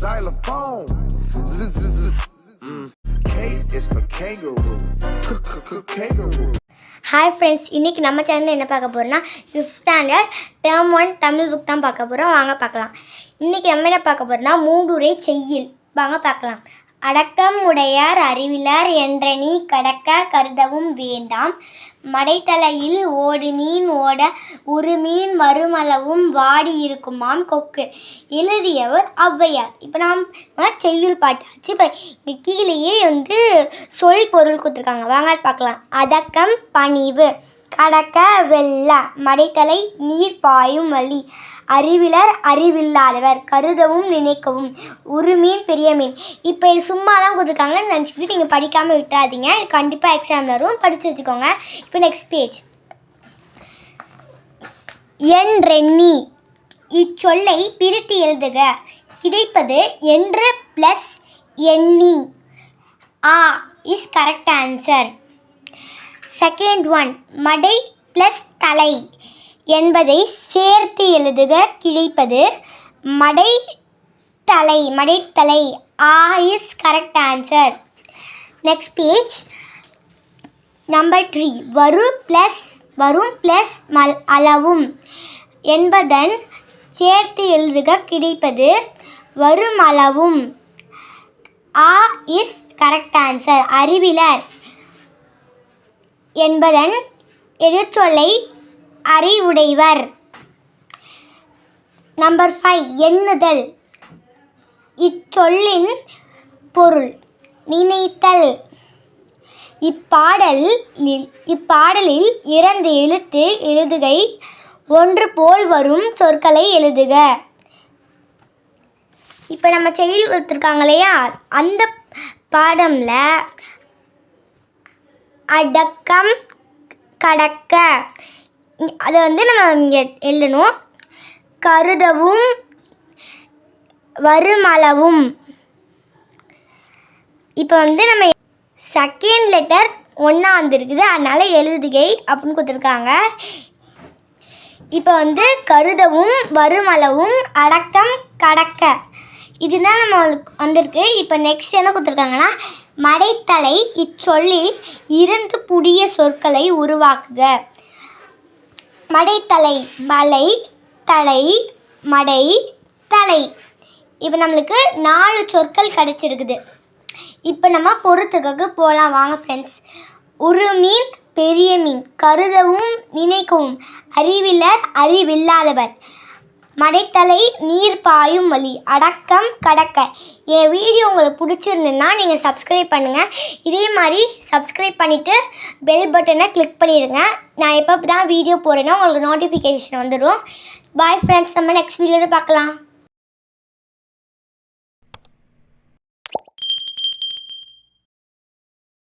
xylophone. Hi friends இன்றைக்கி நம்ம சேனலில் என்ன பார்க்க போகிறோம்னா fifth standard term one Tamil book தான் பார்க்க போகிறோம் வாங்க பார்க்கலாம். இன்றைக்கி நம்ம என்ன பார்க்க போகிறோம்னா மூடுரை செய்யில் வாங்க பார்க்கலாம். அடக்கம் உடையார் அறிவிலார் என்ற நீ கடக்க கருதவும் வேண்டாம். மடைத்தலையில் ஓடு மீன் ஓட ஒரு மீன் மறுமளவும் வாடி இருக்குமாம் கொக்கு. எழுதியவர் ஔவையார். இப்போ நாம் செய்யுள் பாட்டாச்சு இப்போ இங்கே கீழேயே வந்து சொல் பொருள் கொடுத்துருக்காங்க. வாங்க பார்க்கலாம். அதக்கம் பணிவு. கடக்க வெள்ள மடைத்தலை நீர் பாயும் வழி. அறிவிலர் அறிவில்லாதவர். கருதவும் நினைக்கவும். ஒரு மீன் பெரிய மீன். இப்போ சும்மா தான் கொடுத்துருக்காங்கன்னு நினச்சிக்கிட்டு நீங்கள் படிக்காமல் விட்டுறாதீங்க. இது கண்டிப்பாக எக்ஸாம் வரும். படித்து வச்சுக்கோங்க. இப்போ நெக்ஸ்ட் பேஜ் என் ரென்னி இச்சொல்லை பிரித்து எழுதுக. கிடைப்பது என்று ப்ளஸ் எண்ணி. A is correct answer second one மடை ப்ளஸ் தலை என்பதை சேர்த்து எழுதுக கிடைப்பது மடை தலை மடைத்தலை A is correct answer next page number three வரும் ப்ளஸ் வரும் ப்ளஸ் மல் அளவும் என்பதன் சேர்த்து எழுதுக கிடைப்பது வருமளவும் ஆ இஸ் கரெக்ட் ஆன்சர் அறிவிலர். என்பதன் எதிர்ச்சொல்லை அறிவுடைவர். Number five எண்ணுதல். இச்சொல்லின் பொருள் நினைத்தல். இப்பாடலில் இப்பாடலில் இரண்டு எழுத்து எழுதுகை ஒன்று போல் வரும் சொற்களை எழுதுக. இப்போ நம்ம செய்தி கொடுத்துருக்காங்க இல்லையா? அந்த பாடமில் அடக்கம் கடக்க. அதை வந்து நம்ம இங்கே எழுதணும். கருதவும் வருமளவும். இப்போ வந்து நம்ம செகண்ட் லெட்டர் ஒன்றா வந்துருக்குது. அதனால் எழுதுகை அப்படின்னு கொடுத்துருக்காங்க. இப்போ வந்து கருதவும் வருமளவும் அடக்கம் கடக்க. இதுதான் நம்ம வந்திருக்கு. இப்போ நெக்ஸ்ட் என்ன கொடுத்துருக்காங்கன்னா மடைத்தலை இச்சொல்லில் இரண்டு புதிய சொற்களை உருவாக்குக. மடைத்தலை மலை தலை மடை தலை. இப்போ நம்மளுக்கு நாலு சொற்கள் கிடச்சிருக்குது. இப்போ நம்ம பொறுத்துக்கு போகலாம் வாங்க ஃப்ரெண்ட்ஸ் ஒரு மீன் பெரிய மீன். கருதவும் நினைக்கவும். அறிவிலர் அறிவில்லாதவர். மடைத்தலை நீர் பாயும் வழி. அடக்கம் கடக்க. என் வீடியோ உங்களுக்கு பிடிச்சிருந்துன்னா நீங்கள் சப்ஸ்கிரைப் பண்ணுங்கள் இதே மாதிரி சப்ஸ்கிரைப் பண்ணிவிட்டு பெல் பட்டனை கிளிக் பண்ணிடுங்க நான் எப்போ தான் வீடியோ போகிறேன்னா உங்களுக்கு நோட்டிஃபிகேஷன் வந்துடும் பாய் ஃப்ரெண்ட்ஸ் நம்ம நெக்ஸ்ட் வீடியோவில் பார்க்கலாம்.